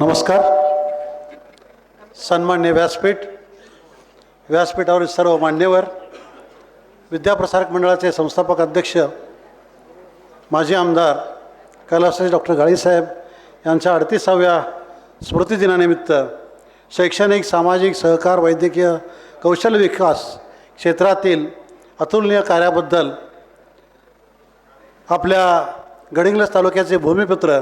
नमस्कार. सन्मान्य व्यासपीठ व्यासपीठावरील सर्व मान्यवर विद्याप्रसारक मंडळाचे संस्थापक अध्यक्ष माजी आमदार कैलासाचे डॉक्टर गाळीसाहेब यांच्या अडतीसाव्या स्मृतिदिनानिमित्त शैक्षणिक सामाजिक सहकार वैद्यकीय कौशल्य विकास क्षेत्रातील अतुलनीय कार्याबद्दल आपल्या गडिंग्लज तालुक्याचे भूमिपुत्र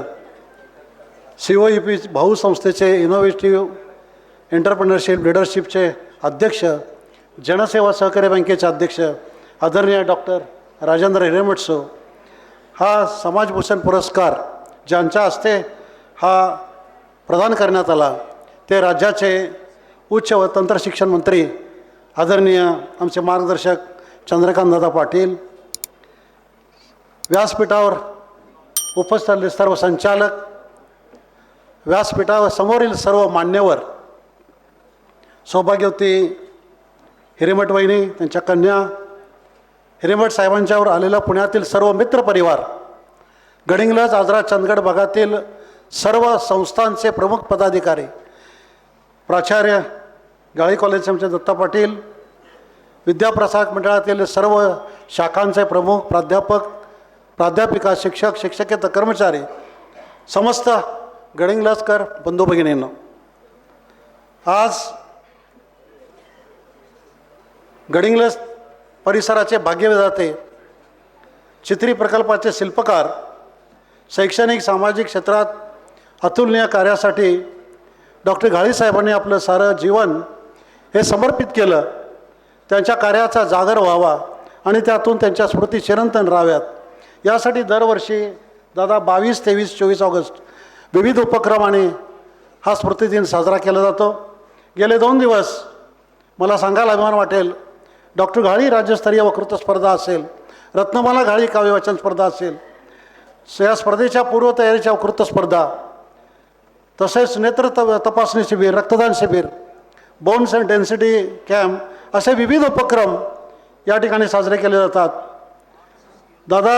सी ओ ई पी भाऊ संस्थेचे इनोव्हेटिव्ह एंटरप्रिनरशिप लिडरशिपचे अध्यक्ष जनसेवा सहकारी बँकेचे अध्यक्ष आदरणीय डॉक्टर राजेंद्र हिरेमटसो हा समाजभूषण पुरस्कार ज्यांच्या हस्ते हा प्रदान करण्यात आला ते राज्याचे उच्च व तंत्रशिक्षण मंत्री आदरणीय आमचे मार्गदर्शक चंद्रकांतदादा पाटील व्यासपीठावर उपस्थित सर्व संचालक व्यासपीठावर समोरील सर्व मान्यवर सौभाग्यवती हिरेमठ वहिनी त्यांच्या कन्या हिरेमठ साहेबांच्यावर आलेला पुण्यातील सर्व मित्रपरिवार गडिंगलज आजरा चंदगड भागातील सर्व संस्थांचे प्रमुख पदाधिकारी प्राचार्य गाळी कॉलेजचे आमचे दत्ता पाटील विद्याप्रसारक मंडळातील सर्व शाखांचे प्रमुख प्राध्यापक प्राध्यापिका शिक्षक शिक्षकेतर कर्मचारी समस्त गडिंग्लजकर बंधू भगिनींना. आज गडिंगलस परिसराचे भाग्यविधाते चित्री प्रकल्पाचे शिल्पकार शैक्षणिक सामाजिक क्षेत्रात अतुलनीय कार्यासाठी डॉक्टर घाळीसाहेबांनी आपलं सारं जीवन हे समर्पित केलं. त्यांच्या कार्याचा जागर व्हावा आणि त्यातून त्यांच्या स्मृती चिरंतन राहाव्यात. यासाठी दरवर्षी दादा बावीस तेवीस चोवीस ऑगस्ट विविध उपक्रमाने हा स्मृतिदिन साजरा केला जातो. गेले दोन दिवस मला सांगायला अभिमान वाटेल. डॉक्टर घाळी राज्यस्तरीय वक्तृत्व स्पर्धा असेल रत्नमाला घाळी काव्यवाचन स्पर्धा असेल या स्पर्धेच्या पूर्वतयारीच्या वक्तृत्व स्पर्धा तसेच नेत्र त- तपासणी शिबिर रक्तदान शिबिर बोन्स अँड डेन्सिटी कॅम्प असे विविध उपक्रम या ठिकाणी साजरे केले जातात. दादा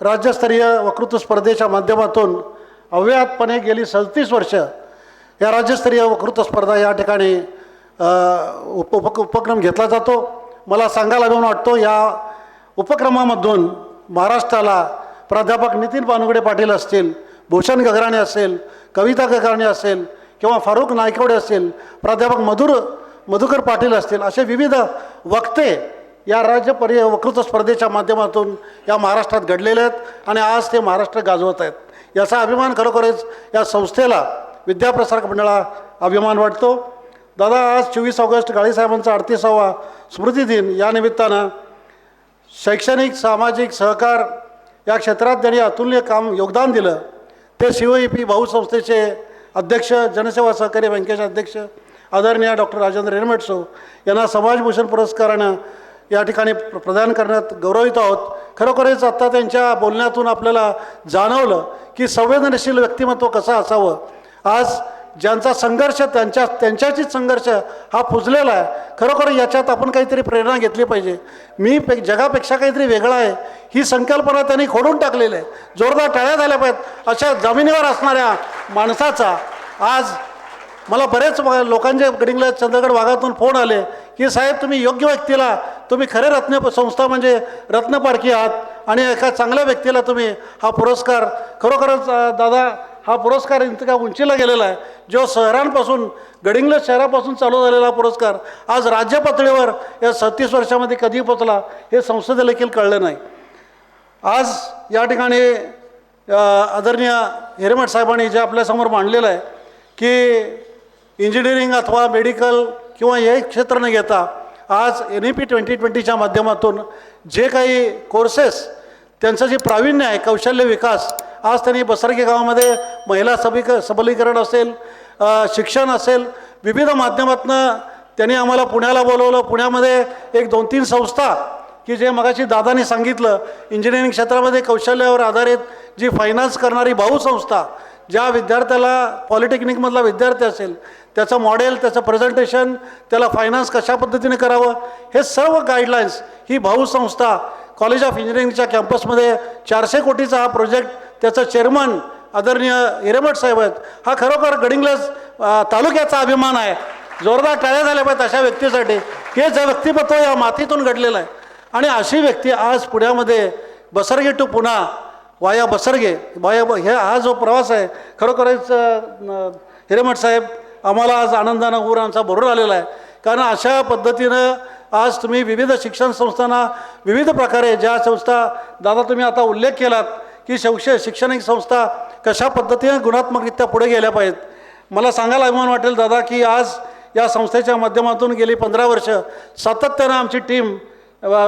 राज्यस्तरीय वक्तृत्व स्पर्धेच्या माध्यमातून अव्याहतपणे गेली सदतीस वर्ष या राज्यस्तरीय वकृत्व स्पर्धा या ठिकाणी उप उप उपक्रम घेतला जातो. मला सांगायला अभिमान वाटतो या उपक्रमामधून महाराष्ट्राला प्राध्यापक नितीन पानुगडे पाटील असतील भूषण गगराणे असेल कविता गगराणे असेल किंवा फारुख नायकवडे असेल प्राध्यापक मधुर मधुकर पाटील असतील असे विविध वक्ते या राज्य परि वक्तृत्व स्पर्धेच्या माध्यमातून या महाराष्ट्रात घडलेले आहेत आणि आज ते महाराष्ट्र गाजवत आहेत. याचा अभिमान खरोखरच या संस्थेला विद्याप्रसारक मंडळा अभिमान वाटतो. दादा आज चोवीस ऑगस्ट गाळीसाहेबांचा अडतीसावा स्मृतिदिन. या निमित्तानं शैक्षणिक सामाजिक सहकार या क्षेत्रात त्यांनी अतुल्य काम योगदान दिलं ते शिव ई पी भाऊ संस्थेचे अध्यक्ष जनसेवा सहकारी बँकेचे अध्यक्ष आदरणीय डॉक्टर राजेंद्र रेरमेटसो यांना समाजभूषण पुरस्कारानं या ठिकाणी प्रदान करण्यात गौरवित आहोत. खरोखरच आत्ता त्यांच्या बोलण्यातून आपल्याला जाणवलं की संवेदनशील व्यक्तिमत्व कसं असावं. आज ज्यांचा संघर्ष त्यांच्या त्यांच्याशीच संघर्ष हा पुजलेला आहे खरोखर याच्यात आपण काहीतरी प्रेरणा घेतली पाहिजे. मी पे जगापेक्षा काहीतरी वेगळा आहे ही संकल्पना त्यांनी खोडून टाकलेली आहे. जोरदार टाळ्या झाल्या पाहिजेत अशा जमिनीवर असणाऱ्या माणसाचा. आज मला बरेच लोकांच्या लोकांचे गडिंगला चंद्रगड भागातून फोन आले की साहेब तुम्ही योग्य व्यक्तीला तुम्ही खरे रत्न संस्था म्हणजे रत्नपारखी आहात आणि एका चांगल्या व्यक्तीला तुम्ही हा पुरस्कार खरोखरच दादा हा पुरस्कार इतका उंचीला गेलेला आहे जो शहरांपासून गडिंग्लज शहरापासून चालू झालेला हा पुरस्कार आज राज्य पातळीवर या सत्तीस वर्षामध्ये कधी पोचला हे संसदेला देखील कळलं नाही. आज या ठिकाणी आदरणीय हिरेमठ साहेबांनी जे आपल्यासमोर मांडलेलं आहे की इंजिनिअरिंग अथवा मेडिकल किंवा हे क्षेत्र न घेता आज एन ई पी ट्वेंटी ट्वेंटीच्या माध्यमातून जे काही कोर्सेस त्यांचं जे प्रावीण्य आहे कौशल्य विकास आज त्यांनी बसरगे गावामध्ये महिला सबिक सबलीकरण असेल शिक्षण असेल विविध माध्यमातनं त्यांनी आम्हाला पुण्याला बोलवलं. पुण्यामध्ये एक दोन तीन संस्था की जे मगाशी दादानी सांगितलं इंजिनिअरिंग क्षेत्रामध्ये कौशल्यावर आधारित जी फायनान्स करणारी भाऊ संस्था ज्या विद्यार्थ्याला पॉलिटेक्निकमधला विद्यार्थी असेल त्याचं मॉडेल त्याचं प्रेझेंटेशन त्याला फायनान्स कशा पद्धतीने करावं हे सर्व गाईडलाईन्स ही भाऊ संस्था कॉलेज ऑफ इंजिनिअरिंगच्या कॅम्पसमध्ये चारशे कोटीचा हा प्रोजेक्ट त्याचं चेअरमन आदरणीय हिरेमठ साहेब आहेत. हा खरोखर गडिंग्लज तालुक्याचा अभिमान आहे. जोरदार टाळ्या झाल्या पाहिजेत अशा व्यक्तीसाठी. हे जे व्यक्तिमत्व या मातीतून घडलेलं आहे. आणि अशी व्यक्ती आज पुण्यामध्ये बसरगे टू पुन्हा वाया बसरगे. वाया ब- हे हा जो प्रवास आहे खरोखरच अ, हिरेमठ साहेब आम्हाला आज आनंदानं ऊर आमचा भरून आलेला आहे. कारण अशा पद्धतीनं आज तुम्ही विविध शिक्षण संस्थांना विविध प्रकारे ज्या संस्था दादा तुम्ही आता उल्लेख केलात की शैक्ष शैक्षणिक संस्था कशा पद्धतीने गुणात्मकरित्या पुढे गेल्या पाहिजेत. मला सांगायला अभिमान वाटेल दादा की आज या संस्थेच्या माध्यमातून गेली पंधरा वर्ष सातत्यानं आमची टीम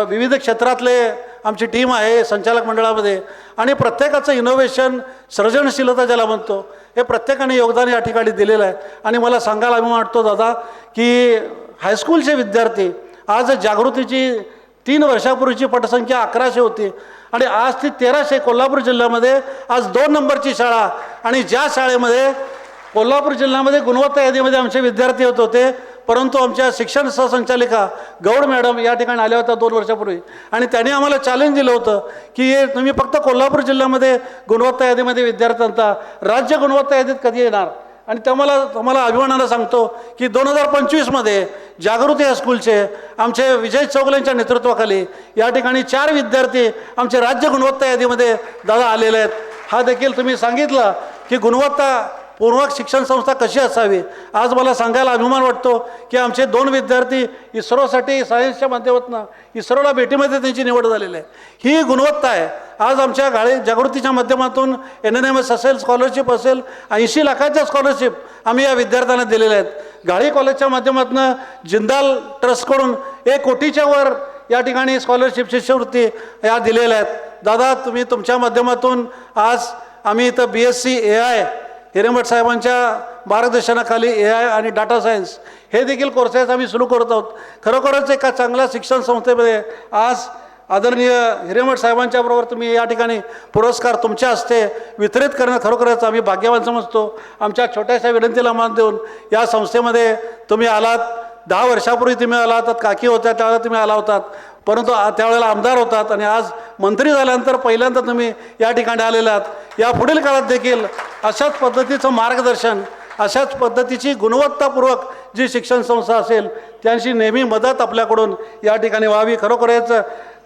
विविध क्षेत्रातले आमची टीम आहे संचालक मंडळामध्ये. आणि प्रत्येकाचं इनोव्हेशन सर्जनशीलता ज्याला म्हणतो हे प्रत्येकाने योगदान या ठिकाणी दिलेलं आहे. आणि मला सांगायला अभिमान वाटतो दादा की हायस्कूलचे विद्यार्थी आज जागृतीची तीन वर्षापूर्वीची पटसंख्या अकराशे होती. आणि आज ती तेराशे कोल्हापूर जिल्ह्यामध्ये आज दोन नंबरची शाळा. आणि ज्या शाळेमध्ये कोल्हापूर जिल्ह्यामध्ये गुणवत्ता यादीमध्ये आमचे विद्यार्थी होत होते परंतु आमच्या शिक्षण सहसंचालिका गौड मॅडम या ठिकाणी आल्या होत्या दोन वर्षापूर्वी. आणि त्यांनी आम्हाला चॅलेंज दिलं होतं की हे तुम्ही फक्त कोल्हापूर जिल्ह्यामध्ये गुणवत्ता यादीमध्ये विद्यार्थ्यांचा राज्य गुणवत्ता यादीत कधी येणार? आणि त्यामुळे तुम्हाला अभिमानानं सांगतो की दोन हजार पंचवीसमध्ये जागृती हायस्कूलचे आमचे विजय चौगलेंच्या नेतृत्वाखाली या ठिकाणी चार विद्यार्थी आमचे राज्य गुणवत्ता यादीमध्ये दादा आलेले आहेत. हा देखील तुम्ही सांगितलं की गुणवत्ता पूर्वक शिक्षण संस्था कशी असावी? आज मला सांगायला अभिमान वाटतो की आमचे दोन विद्यार्थी इस्रोसाठी सायन्सच्या माध्यमातून इस्रोला भेटीमध्ये त्यांची निवड झालेली आहे. ही गुणवत्ता आहे. आज आमच्या गाळी जागृतीच्या माध्यमातून एन एन एम एस असेल स्कॉलरशिप असेल ऐंशी लाखाच्या स्कॉलरशिप आम्ही या विद्यार्थ्यांना दिलेल्या आहेत. गाळी कॉलेजच्या माध्यमातून जिंदाल ट्रस्टकडून एक कोटीच्या वर या ठिकाणी स्कॉलरशिप शिष्यवृत्ती या दिलेल्या आहेत. दादा तुम्ही तुमच्या माध्यमातून आज आम्ही इथं B S C A I Hiremath साहेबांच्या मार्गदर्शनाखाली ए आय आणि डाटा सायन्स हे देखील कोर्सेस आम्ही सुरू करत आहोत. खरोखरच एका चांगल्या शिक्षण संस्थेमध्ये आज आदरणीय हिरेमठ साहेबांच्या बरोबर तुम्ही या ठिकाणी पुरस्कार तुमच्या हस्ते वितरित करणं खरोखरच आम्ही भाग्यवान समजतो. आमच्या छोट्याशा विनंतीला मान देऊन या संस्थेमध्ये तुम्ही आलात. दहा वर्षापूर्वी तुम्ही आला होतात काकी होत्या त्यावेळेला तुम्ही आला होतात. परंतु त्यावेळेला आमदार होतात आणि आज मंत्री झाल्यानंतर पहिल्यांदा तुम्ही या ठिकाणी आलेले आहात. या पुढील काळात देखील अशाच पद्धतीचं मार्गदर्शन अशाच पद्धतीची गुणवत्तापूर्वक जी शिक्षण संस्था असेल त्यांची नेहमी मदत आपल्याकडून या ठिकाणी व्हावी. खरोखरच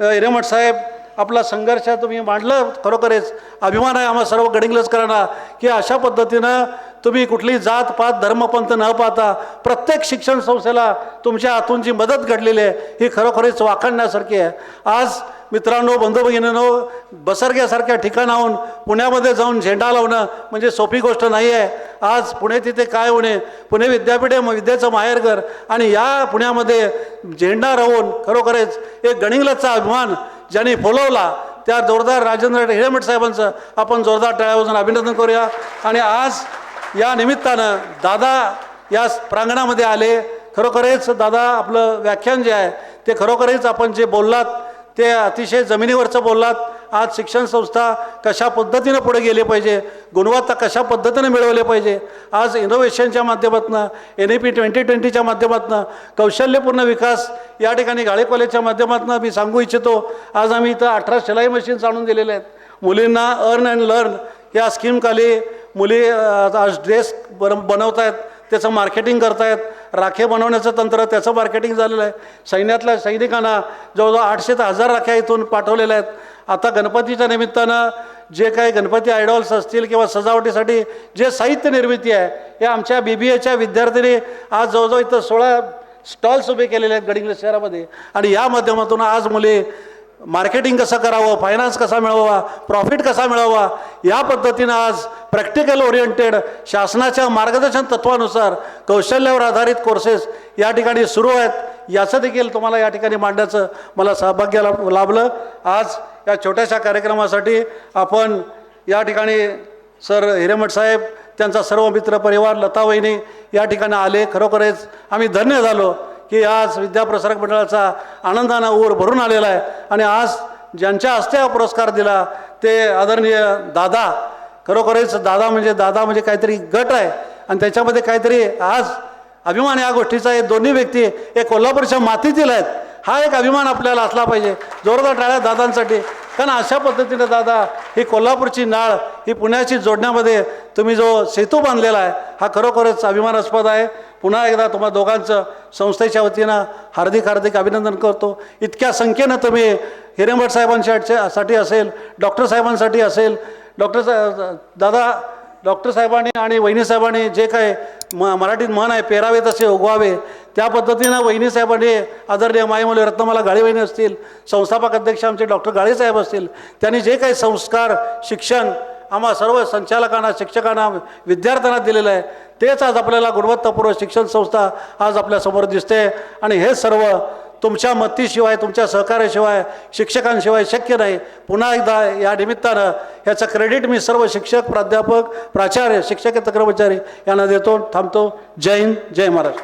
हिरेमठ साहेब आपला संघर्ष तुम्ही मांडलं खरोखरच अभिमान आहे आम्हा सर्व गडिंगलजकरांना की अशा पद्धतीनं तुम्ही कुठली जात पात धर्मपंथ न पाहता प्रत्येक शिक्षण संस्थेला तुमच्या हातून जी मदत घडलेली आहे ही खरोखरीच वाखाणण्यासारखी आहे. आज मित्रांनो बंधू भगिनीनो बसरग्यासारख्या ठिकाणाहून पुण्यामध्ये जाऊन झेंडा लावणं म्हणजे सोपी गोष्ट नाही आहे आज पुणे तिथे काय होणे? पुणे विद्यापीठ हे म- विद्येचं माहेरघर आणि या पुण्यामध्ये झेंडा राहून खरोखरच एक गणिंगलाचा अभिमान ज्यांनी फुलवला त्या जोरदार राजेंद्र हिरेमठ साहेबांचं आपण जोरदार टाळ्यावरून अभिनंदन करूया. आणि आज या निमित्तानं दादा या प्रांगणामध्ये आले. खरोखरच दादा आपलं व्याख्यान जे आहे ते खरोखरच आपण जे बोललात ते अतिशय जमिनीवरचं बोललात. आज शिक्षण संस्था कशा पद्धतीनं पुढे गेले पाहिजे? गुणवत्ता कशा पद्धतीनं मिळवले पाहिजे? आज इनोव्हेशनच्या माध्यमातून एन ई पी ट्वेंटी ट्वेंटीच्या माध्यमातून कौशल्यपूर्ण विकास या ठिकाणी गाळे कॉलेजच्या माध्यमातून मी सांगू इच्छितो. आज आम्ही इथं अठरा शिलाई मशीन्स आणून दिलेल्या आहेत. मुलींना अर्न अँड लर्न या स्कीमखाली मुली आज ड्रेस बन बनवत आहेत त्याचं मार्केटिंग करतायत. राखे बनवण्याचं तंत्र त्याचं मार्केटिंग झालेलं आहे. सैन्यातल्या सैनिकांना जवळजवळ आठशे ते हजार राख्या इथून पाठवलेल्या आहेत. आता गणपतीच्या निमित्तानं जे काही गणपती आयडॉल्स असतील किंवा सजावटीसाठी जे साहित्य निर्मिती आहे हे आमच्या बी बी एच्या विद्यार्थ्यांनी आज जवळजवळ इथं सोळा स्टॉल्स उभे केलेले आहेत गडिंग्लज शहरामध्ये. आणि या माध्यमातून आज मुली मार्केटिंग कसं करावं फायनान्स कसा मिळवावा प्रॉफिट कसा मिळवावा या पद्धतीनं आज प्रॅक्टिकल ओरिएंटेड शासनाच्या मार्गदर्शन तत्वानुसार कौशल्यावर आधारित कोर्सेस या ठिकाणी सुरू आहेत. याचं देखील तुम्हाला या ठिकाणी मांडण्याचं मला सहभाग्य लाभ लाभलं. आज या छोट्याशा कार्यक्रमासाठी आपण या ठिकाणी सर हिरेमठ साहेब त्यांचा सर्व मित्र परिवार लता वहिनी या ठिकाणी आले. खरोखरच आम्ही धन्य झालो. की आज विद्याप्रसारक मंडळाचा आनंदानं ओर भरून आलेला आहे. आणि आज ज्यांच्या हस्ते हा पुरस्कार दिला ते आदरणीय दादा खरोखरच दादा म्हणजे दादा म्हणजे काहीतरी गट आहे. आणि त्याच्यामध्ये काहीतरी आज अभिमान या गोष्टीचा हे दोन्ही व्यक्ती हे कोल्हापूरच्या मातीतील आहेत. हा एक अभिमान आपल्याला असला पाहिजे. जोरदार टाळ्या दादांसाठी. कारण अशा पद्धतीनं दादा ही कोल्हापूरची नाळ ही पुण्याची जोडण्यामध्ये तुम्ही जो सेतू बांधलेला आहे हा खरोखरच अभिमानास्पद आहे. पुन्हा एकदा तुम्हा दोघांचं संस्थेच्या वतीनं हार्दिक हार्दिक अभिनंदन करतो. इतक्या संख्येनं तुम्ही हिरेंभट साहेबांच्या साठी असेल डॉक्टर साहेबांसाठी असेल डॉक्टर सा दादा डॉक्टर साहेबांनी आणि वहिनी साहेबांनी जे काय म मराठीत म्हण आहे पेरावे तसे उगवावे त्या पद्धतीनं वहिनी साहेबांनी आदरणीय मायमोले रत्नमाला गाळीवहिनी असतील संस्थापक अध्यक्ष आमचे डॉक्टर गाळेसाहेब असतील त्यांनी जे काही संस्कार शिक्षण आम्हा सर्व संचालकांना शिक्षकांना विद्यार्थ्यांना दिलेलं आहे तेच आज आपल्याला गुणवत्तापूर्व शिक्षण संस्था आज आपल्यासमोर दिसते. आणि हे सर्व तुमच्या मतीशिवाय तुमच्या सहकार्याशिवाय शिक्षकांशिवाय शक्य नाही. पुन्हा एकदा या निमित्तानं याचं क्रेडिट मी सर्व शिक्षक प्राध्यापक प्राचार्य शिक्षक कर्मचारी यांना देतो थांबतो. जय हिंद जय महाराष्ट्र.